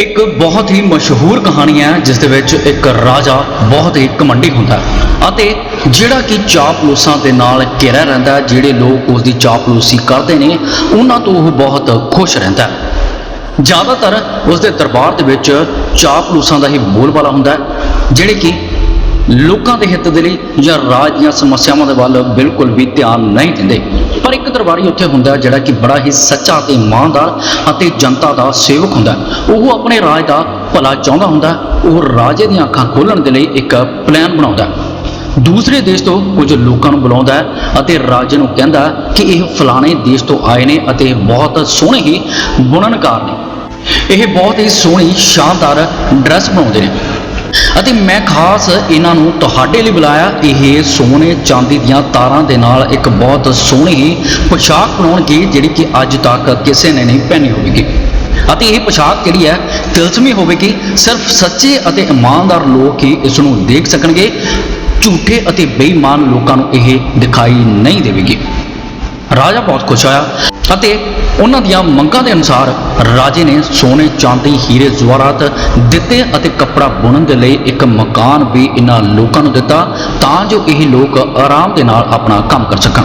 ਇੱਕ ਬਹੁਤ ਹੀ ਮਸ਼ਹੂਰ ਕਹਾਣੀ ਹੈ, ਜਿਸ ਦੇ ਵਿੱਚ ਇੱਕ ਰਾਜਾ ਬਹੁਤ ਹੀ ਕਮੰਡੀ ਹੁੰਦਾ ਹੈ। ਅਤੇ ਜਿਹੜਾ ਕਿ ਚਾਪਲੂਸਾਂ ਦੇ ਨਾਲ ਘਿਰਿਆ ਰਹਿੰਦਾ ਹੈ, ਜਿਹੜੇ ਲੋਕ ਉਸ ਦੀ ਚਾਪਲੂਸੀ ਕਰਦੇ ਨੇ, ਉਹਨਾਂ ਤੋਂ ਉਹ ਬਹੁਤ ਖੁਸ਼ ਰਹਿੰਦਾ ਹੈ। ਜ਼ਿਆਦਾਤਰ ਉਸ ਦੇ ਦਰਬਾਰ ਦੇ ਵਿੱਚ ਚਾਪਲੂਸਾਂ ਦਾ ਹੀ ਬੋਲਬਾਲਾ ਹੁੰਦਾ ਹੈ, ਜਿਹੜੇ ਕਿ ਲੋਕਾਂ ਦੇ ਹਿੱਤ ਦੇ ਲਈ ਜਾਂ ਰਾਜ ਦੀਆਂ ਸਮੱਸਿਆਵਾਂ ਦੇ ਵੱਲ ਬਿਲਕੁਲ ਵੀ ਧਿਆਨ ਨਹੀਂ ਦਿੰਦੇ। ਪਰ ਇੱਕ ਦਰਬਾਰੀ ਉੱਥੇ ਹੁੰਦਾ ਜਿਹੜਾ ਕਿ ਬੜਾ ਹੀ ਸੱਚਾ ਤੇ ਇਮਾਨਦਾਰ ਅਤੇ ਜਨਤਾ ਦਾ ਸੇਵਕ ਹੁੰਦਾ ਉਹ ਆਪਣੇ ਰਾਜ ਦਾ ਭਲਾ ਚਾਹੁੰਦਾ ਹੁੰਦਾ ਉਹ ਰਾਜੇ ਦੀਆਂ ਅੱਖਾਂ ਖੋਲਣ ਦੇ ਲਈ ਇੱਕ ਪਲਾਨ ਬਣਾਉਂਦਾ ਦੂਸਰੇ ਦੇਸ਼ ਤੋਂ ਕੁਝ ਲੋਕਾਂ ਨੂੰ ਬੁਲਾਉਂਦਾ ਅਤੇ ਰਾਜੇ ਨੂੰ ਕਹਿੰਦਾ ਕਿ ਇਹ ਫਲਾਣੇ ਦੇਸ਼ ਤੋਂ ਆਏ ਨੇ ਅਤੇ ਬਹੁਤ ਸੋਹਣੇ ਹੀ ਬੁਣਨਕਾਰ ਨੇ। ਇਹ ਬਹੁਤ ਹੀ ਸੋਹਣੀ, ਸ਼ਾਨਦਾਰ ਡਰੈਸ ਬਣਾਉਂਦੇ ਨੇ। ਅਤੇ ਮੈਂ ਖਾਸ ਇਹਨਾਂ ਨੂੰ ਤੁਹਾਡੇ ਲਈ ਬੁਲਾਇਆ। ਇਹ ਸੋਨੇ ਚਾਂਦੀ ਦੀਆਂ ਤਾਰਾਂ ਦੇ ਨਾਲ ਇੱਕ ਬਹੁਤ ਸੋਹਣੀ ਪੋਸ਼ਾਕ ਬਣਾਉਣਗੇ ਜਿਹੜੀ ਕਿ ਅੱਜ ਤੱਕ ਕਿਸੇ ਨੇ ਨਹੀਂ ਪਹਿਨੀ ਹੋਵੇਗੀ। ਅਤੇ ਇਹ ਪੋਸ਼ਾਕ ਜਿਹੜੀ ਹੈ, ਤਿਲਸਮੀ ਹੋਵੇਗੀ। ਸਿਰਫ ਸੱਚੇ ਅਤੇ ਇਮਾਨਦਾਰ ਲੋਕ ਹੀ ਇਸ ਨੂੰ ਦੇਖ ਸਕਣਗੇ। ਝੂਠੇ ਅਤੇ ਬੇਈਮਾਨ ਲੋਕਾਂ ਨੂੰ ਇਹ ਦਿਖਾਈ ਨਹੀਂ ਦੇਵੇਗੀ। ਰਾਜਾ ਬਹੁਤ ਖੁਸ਼ ਹੋਇਆ ਅਤੇ ਉਹਨਾਂ ਦੀਆਂ ਮੰਗਾਂ ਦੇ ਅਨੁਸਾਰ ਰਾਜੇ ਨੇ ਸੋਨੇ, ਚਾਂਦੀ, ਹੀਰੇ, ਜਵਾਹਰਾਤ ਦਿੱਤੇ ਅਤੇ ਕੱਪੜਾ ਬੁਣਨ ਦੇ ਲਈ ਇੱਕ ਮਕਾਨ ਵੀ ਇਹਨਾਂ ਲੋਕਾਂ ਨੂੰ ਦਿੱਤਾ ਤਾਂ ਜੋ ਇਹ ਲੋਕ ਆਰਾਮ ਦੇ ਨਾਲ ਆਪਣਾ ਕੰਮ ਕਰ ਸਕਣ।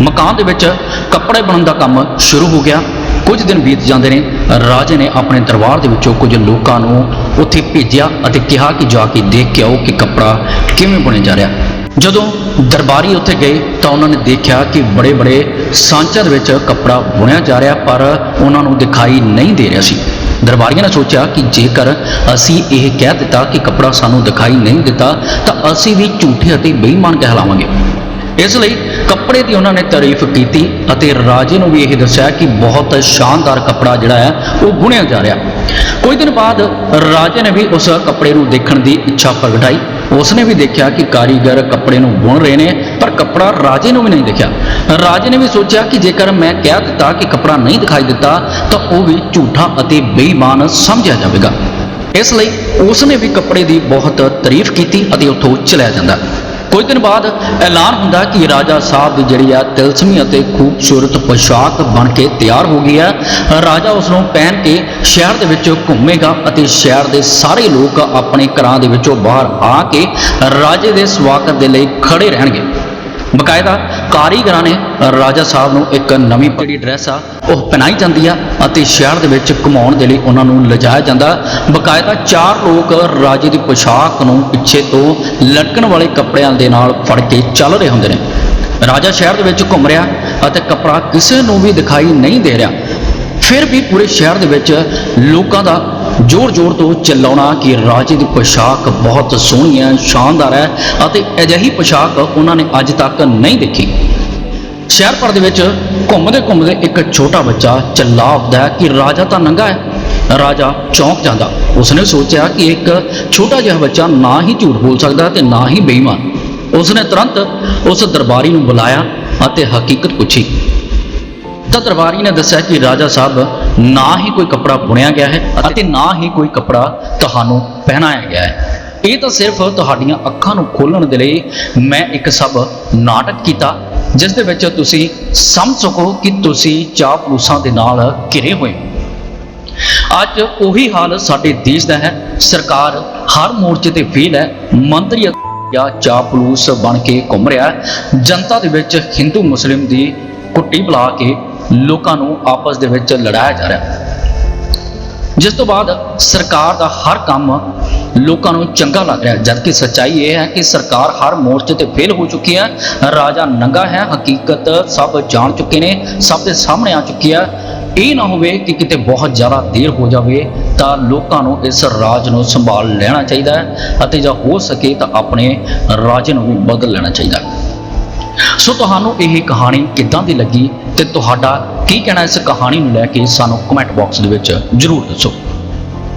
ਮਕਾਨ ਦੇ ਵਿੱਚ ਕੱਪੜੇ ਬਣਨ ਦਾ ਕੰਮ ਸ਼ੁਰੂ ਹੋ ਗਿਆ। ਕੁਝ ਦਿਨ ਬੀਤ ਜਾਂਦੇ ਨੇ। ਰਾਜੇ ਨੇ ਆਪਣੇ ਦਰਬਾਰ ਦੇ ਵਿੱਚੋਂ ਕੁਝ ਲੋਕਾਂ ਨੂੰ ਉੱਥੇ ਭੇਜਿਆ ਅਤੇ ਕਿਹਾ ਕਿ ਜਾ ਕੇ ਦੇਖ ਕੇ ਆਓ ਕਿ ਕੱਪੜਾ ਕਿਵੇਂ ਬੁਣਿਆ ਜਾ ਰਿਹਾ। ਜਦੋਂ ਦਰਬਾਰੀ ਉੱਥੇ ਗਏ ਤਾਂ ਉਹਨਾਂ ਨੇ ਦੇਖਿਆ ਕਿ ਬੜੇ ਬੜੇ ਸਾਂਚਾਂ ਦੇ ਵਿੱਚ ਕੱਪੜਾ ਬੁਣਿਆ ਜਾ ਰਿਹਾ, ਪਰ ਉਹਨਾਂ ਨੂੰ ਦਿਖਾਈ ਨਹੀਂ ਦੇ ਰਿਹਾ ਸੀ। ਦਰਬਾਰੀਆਂ ਨੇ ਸੋਚਿਆ ਕਿ ਜੇਕਰ ਅਸੀਂ ਇਹ ਕਹਿ ਦਿੱਤਾ ਕਿ ਕੱਪੜਾ ਸਾਨੂੰ ਦਿਖਾਈ ਨਹੀਂ ਦਿੱਤਾ, ਤਾਂ ਅਸੀਂ ਵੀ ਝੂਠੇ ਅਤੇ ਬੇਈਮਾਨ ਕਹਿਲਾਵਾਂਗੇ। ਇਸ ਲਈ ਕੱਪੜੇ ਦੀ ਉਹਨਾਂ ਨੇ ਤਾਰੀਫ ਕੀਤੀ ਅਤੇ ਰਾਜੇ ਨੂੰ ਵੀ ਇਹ ਦੱਸਿਆ ਕਿ ਬਹੁਤ ਸ਼ਾਨਦਾਰ ਕੱਪੜਾ ਜਿਹੜਾ ਹੈ, ਉਹ ਬੁਣਿਆ ਜਾ ਰਿਹਾ। ਕੁਝ ਦਿਨ ਬਾਅਦ ਰਾਜੇ ਨੇ ਵੀ ਉਸ ਕੱਪੜੇ ਨੂੰ ਦੇਖਣ ਦੀ ਇੱਛਾ ਪ੍ਰਗਟਾਈ। ਉਸਨੇ ਵੀ ਦੇਖਿਆ ਕਿ ਕਾਰੀਗਰ ਕੱਪੜੇ ਨੂੰ ਬੁਣ ਰਹੇ ਨੇ, ਪਰ ਕੱਪੜਾ ਰਾਜੇ ਨੂੰ ਵੀ ਨਹੀਂ ਦਿਖਿਆ। ਰਾਜੇ ਨੇ ਵੀ ਸੋਚਿਆ ਕਿ ਜੇਕਰ ਮੈਂ ਕਹਿ ਦਿੱਤਾ ਕਿ ਕੱਪੜਾ ਨਹੀਂ ਦਿਖਾਈ ਦਿੱਤਾ, ਤਾਂ ਉਹ ਵੀ ਝੂਠਾ ਅਤੇ ਬੇਈਮਾਨ ਸਮਝਿਆ ਜਾਵੇਗਾ। ਇਸ ਲਈ ਉਸਨੇ ਵੀ ਕੱਪੜੇ ਦੀ ਬਹੁਤ ਤਾਰੀਫ ਕੀਤੀ ਅਤੇ ਉੱਥੋਂ ਚਲਿਆ ਜਾਂਦਾ। ਕੁਝ ਦਿਨ ਬਾਅਦ ਐਲਾਨ ਹੁੰਦਾ ਕਿ ਰਾਜਾ ਸਾਹਿਬ ਦੀ ਜਿਹੜੀ ਆ ਤਿਲਸਮੀ ਅਤੇ ਖੂਬਸੂਰਤ ਪੋਸ਼ਾਕ ਬਣ ਕੇ ਤਿਆਰ ਹੋ ਗਈ ਆ। ਰਾਜਾ ਉਸ ਨੂੰ ਪਹਿਨ ਕੇ ਸ਼ਹਿਰ ਦੇ ਵਿੱਚ ਘੁੰਮੇਗਾ ਅਤੇ ਸ਼ਹਿਰ ਦੇ ਸਾਰੇ ਲੋਕ ਆਪਣੇ ਘਰਾਂ ਦੇ ਵਿੱਚੋਂ ਬਾਹਰ ਆ ਕੇ ਰਾਜੇ ਦੇ ਸਵਾਗਤ ਦੇ ਲਈ ਖੜੇ ਰਹਿਣਗੇ। ਬਕਾਇਦਾ ਕਾਰੀਗਰਾਂ ਨੇ ਰਾਜਾ ਸਾਹਿਬ ਨੂੰ ਇੱਕ ਨਵੀਂ ਜਿਹੜੀ ਡਰੈਸ ਆ, ਉਹ ਪਹਿਨਾਈ ਜਾਂਦੀ ਆ ਅਤੇ ਸ਼ਹਿਰ ਦੇ ਵਿੱਚ ਘੁਮਾਉਣ ਦੇ ਲਈ ਉਹਨਾਂ ਨੂੰ ਲਿਜਾਇਆ ਜਾਂਦਾ। ਬਕਾਇਦਾ ਚਾਰ ਲੋਕ ਰਾਜੇ ਦੀ ਪੋਸ਼ਾਕ ਨੂੰ ਪਿੱਛੇ ਤੋਂ ਲਟਕਣ ਵਾਲੇ ਕੱਪੜਿਆਂ ਦੇ ਨਾਲ ਫੜ ਕੇ ਚੱਲ ਰਹੇ ਹੁੰਦੇ ਨੇ। ਰਾਜਾ ਸ਼ਹਿਰ ਦੇ ਵਿੱਚ ਘੁੰਮ ਰਿਹਾ ਅਤੇ ਕੱਪੜਾ ਕਿਸੇ ਨੂੰ ਵੀ ਦਿਖਾਈ ਨਹੀਂ ਦੇ ਰਿਹਾ। ਫਿਰ ਵੀ ਪੂਰੇ ਸ਼ਹਿਰ ਦੇ ਵਿੱਚ ਲੋਕਾਂ ਦਾ ਜ਼ੋਰ-ਜ਼ੋਰ ਤੋਂ ਚਿল্ਲਾਉਣਾ ਕਿ ਰਾਜੇ ਦੀ ਪੋਸ਼ਾਕ ਬਹੁਤ ਸੋਹਣੀ ਹੈ, ਸ਼ਾਨਦਾਰ ਹੈ ਅਤੇ ਅਜਿਹੀ ਪੋਸ਼ਾਕ ਉਹਨਾਂ ਨੇ ਅੱਜ ਤੱਕ ਨਹੀਂ ਦੇਖੀ। ਸ਼ਹਿਰ ਭਰ ਦੇ ਵਿੱਚ ਘੁੰਮਦੇ ਘੁੰਮਦੇ ਇੱਕ ਛੋਟਾ ਬੱਚਾ ਚਿল্ਲਾ ਉੱਠਦਾ ਕਿ ਰਾਜਾ ਤਾਂ ਨੰਗਾ ਹੈ, ਰਾਜਾ ਚੌਂਕ ਜਾਂਦਾ। ਉਸਨੇ ਸੋਚਿਆ ਕਿ ਇੱਕ ਛੋਟਾ ਜਿਹਾ ਬੱਚਾ ਨਾ ਹੀ ਝੂਠ ਬੋਲ ਸਕਦਾ ਤੇ ਨਾ ਹੀ ਬੇਈਮਾਨ। ਉਸਨੇ ਤੁਰੰਤ ਉਸ ਦਰਬਾਰੀ ਨੂੰ ਬੁਲਾਇਆ ਅਤੇ ਹਕੀਕਤ ਪੁੱਛੀ। ਤਾਂ ਦਰਬਾਰੀ ਨੇ ਦੱਸਿਆ ਕਿ ਰਾਜਾ ਸਾਹਿਬ ਨਾ ਹੀ ਕੋਈ ਕੱਪੜਾ ਬੁਣਿਆ ਗਿਆ ਹੈ ਅਤੇ ਨਾ ਹੀ ਕੋਈ ਕੱਪੜਾ ਤੁਹਾਨੂੰ ਪਹਿਨਾਇਆ ਗਿਆ ਹੈ। ਇਹ ਤਾਂ ਸਿਰਫ ਤੁਹਾਡੀਆਂ ਅੱਖਾਂ ਨੂੰ ਖੋਲਣ ਦੇ ਲਈ ਮੈਂ ਇੱਕ ਸਭ ਨਾਟਕ ਕੀਤਾ, ਜਿਸ ਦੇ ਵਿੱਚ ਤੁਸੀਂ ਸਮਝ ਸਕੋ ਕਿ ਤੁਸੀਂ ਚਾਪਲੂਸਾਂ ਦੇ ਨਾਲ ਘਿਰੇ ਹੋਏ ਹੋ। ਅੱਜ ਉਹੀ ਹਾਲ ਸਾਡੇ ਦੇਸ਼ ਦਾ ਹੈ। ਸਰਕਾਰ ਹਰ ਮੋਰਚੇ ਤੇ ਫੇਲ ਹੈ। ਮੰਤਰੀ ਜਾਂ ਚਾਪਲੂਸ ਬਣ ਕੇ ਘੁੰਮ ਰਿਹਾ ਜਨਤਾ ਦੇ ਵਿੱਚ ਹਿੰਦੂ, ਮੁਸਲਿਮ ਦੀ ਕੁੱਟੀ ਬੁਲਾ ਕੇ ਲੋਕਾਂ ਨੂੰ ਆਪਸ ਦੇ ਵਿੱਚ ਲੜਾਇਆ ਜਾ ਰਿਹਾ। ਹੈ ਜਿਸ ਤੋਂ ਬਾਅਦ ਸਰਕਾਰ ਦਾ ਹਰ ਕੰਮ ਲੋਕਾਂ ਨੂੰ ਚੰਗਾ ਲੱਗ ਰਿਹਾ। ਹੈ ਜਦਕਿ ਸੱਚਾਈ ਇਹ ਹੈ ਕਿ ਸਰਕਾਰ ਹਰ ਮੋਰਚੇ ਤੇ ਫੇਲ ਹੋ ਚੁੱਕੀ ਹੈ। ਰਾਜਾ ਨੰਗਾ ਹੈ, ਹਕੀਕਤ ਸਭ ਜਾਣ ਚੁੱਕੇ ਨੇ, ਸਭ ਦੇ ਸਾਹਮਣੇ ਆ ਚੁੱਕੀ ਹੈ। ਇਹ ਨਾ ਹੋਵੇ ਕਿ ਕਿਤੇ ਬਹੁਤ ਜ਼ਿਆਦਾ ਦੇਰ ਹੋ ਜਾਵੇ ਤਾਂ ਲੋਕਾਂ ਨੂੰ ਇਸ ਰਾਜ ਨੂੰ ਸੰਭਾਲ ਲੈਣਾ ਚਾਹੀਦਾ ਹੈ ਅਤੇ ਜੇ ਹੋ ਸਕੇ ਤਾਂ ਆਪਣੇ ਰਾਜ ਨੂੰ ਵੀ ਬਦਲ ਲੈਣਾ ਚਾਹੀਦਾ ਹੈ। ਸੋ ਤੁਹਾਨੂੰ ਇਹ ਕਹਾਣੀ ਕਿੱਦਾਂ ਦੀ ਲੱਗੀ? ਤੇ ਤੁਹਾਡਾ ਕੀ ਕਹਿਣਾ ਇਸ ਕਹਾਣੀ ਨੂੰ ਲੈ ਕੇ ਸਾਨੂੰ ਕਮੈਂਟ ਬਾਕਸ ਦੇ ਵਿੱਚ ਜਰੂਰ ਦੱਸੋ।